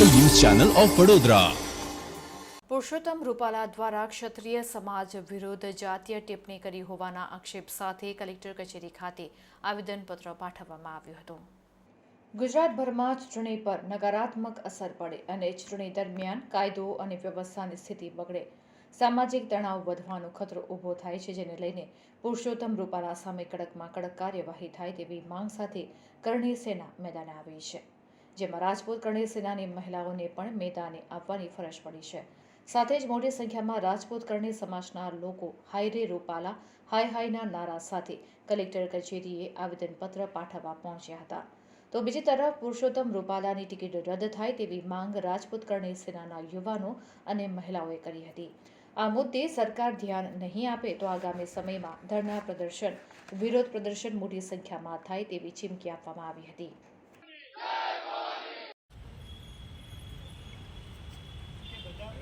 Channel of Vadodara. Purushottam Rupala દ્વારા ક્ષત્રિય સમાજ વિરુદ્ધ જાતીય ટિપ્પણી કરી હોવાના આક્ષેપ સાથે કલેક્ટર કચેરી ખાતે આવેદનપત્ર પાઠવવામાં આવ્યું હતું. ગુજરાતભરમાં ચૂંટણી પર નકારાત્મક અસર પડે અને ચૂંટણી દરમિયાન કાયદો અને વ્યવસ્થાની સ્થિતિ બગડે. સામાજિક તણાવ વધવાનો ખતરો ઊભો થાય છે, જેને લઈને પુરુષોત્તમ રૂપાલા સામે કડકમાં કડક કાર્યવાહી થાય તેવી માંગ સાથે કરણી સેના મેદાને આવી છે. જેમાં રાજપૂત કરણી સેનાની મહિલાઓને પણ મેદાને આવવાની ફરજ પડી છે. સાથે જ મોટી સંખ્યામાં રાજપૂત કરણી સમાજના લોકો હાય રે રૂપાલા, હાય હાયના નારા સાથે કલેક્ટર કચેરીએ આવેદનપત્ર પાઠવવા પહોંચ્યા હતા. તો બીજી તરફ પુરુષોત્તમ રૂપાલાની ટિકિટ રદ થાય તેવી માંગ રાજપૂત કરણી સેનાના યુવાનો અને મહિલાઓએ કરી હતી. આ મુદ્દે સરકાર ધ્યાન નહીં આપે તો આગામી સમયમાં ધરણા પ્રદર્શન, વિરોધ પ્રદર્શન મોટી સંખ્યામાં થાય તેવી ચીમકી આપવામાં આવી હતી.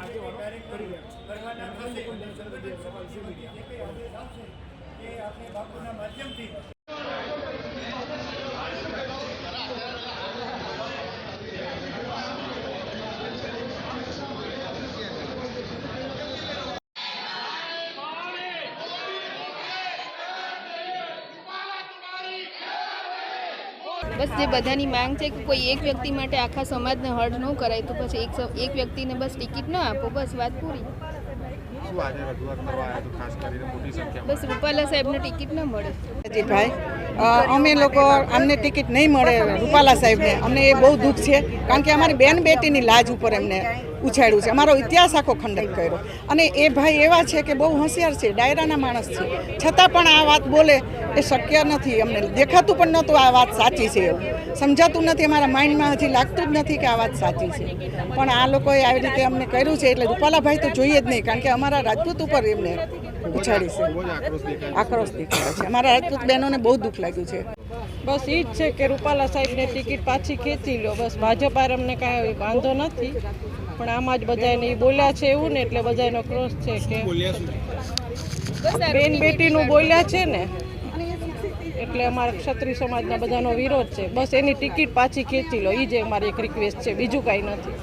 આજે કરી કરવાના થશે સોશિયલ મીડિયા કે આપણે બાપુના માધ્યમથી બસ જે બધાની માંગ છે કે કોઈ એક વ્યક્તિ માટે આખા સમાજને હર્ટ ન કરાય તો પછી એક એક વ્યક્તિને બસ ટિકિટ ન આપો બસ વાત પૂરી. શું આજે રજૂઆત કરવા આવ્યા તો ખાસ કરીને મોટી સંખ્યામાં? બસ રૂપાલા સાહેબને ટિકિટ ન મળે. જીભાઈ અ, અમે લોકો અમને ટિકિટ નહીં મળે રૂપાલા સાહેબને. અમને એ બહુ દુઃખ છે, કારણ કે અમારી બેન બેટીની લાજ ઉપર એમને ઉછાળ્યું છે. અમારો ઇતિહાસ આખો ખંડન કર્યો. અને એ ભાઈ એવા છે કે બહુ હોશિયાર છે, ડાયરાના માણસ છે. છતાં પણ આ વાત બોલે એ શક્ય નથી અમને. દેખાતું પણ નહોતું આ વાત સાચી છે એવું. સમજાતું નથી, અમારા માઇન્ડમાં હજી લાગતું જ નથી કે આ વાત સાચી છે. પણ આ લોકોએ આવી રીતે અમને કર્યું છે, એટલે રૂપાલાભાઈ તો જોઈએ જ નહીં, કારણ કે અમારા રાજપૂત ઉપર એમને ઉછાળી છે. આક્રોશ દેખાડે છે. અમારા રાજપૂત બહેનોને બહુ દુઃખ લાગ્યું છે. બસ એ જ છે કે રૂપાલા સાહેબને ટિકિટ પાછી ખેંચી લો બસ ભાજપ આરમને કાંઈ વાંધો નથી. પણ આમાં જ બધાને એ બોલ્યા છે એવું ને એટલે બધાનો ક્રોસ છે કે બેન બેટીનું બોલ્યા છે ને એટલે અમારા ક્ષત્રિય સમાજના બધાનો વિરોધ છે. બસ એની ટિકિટ પાછી ખેંચી લો. એ જ અમારી એક રિક્વેસ્ટ છે. બીજું કાંઈ નથી.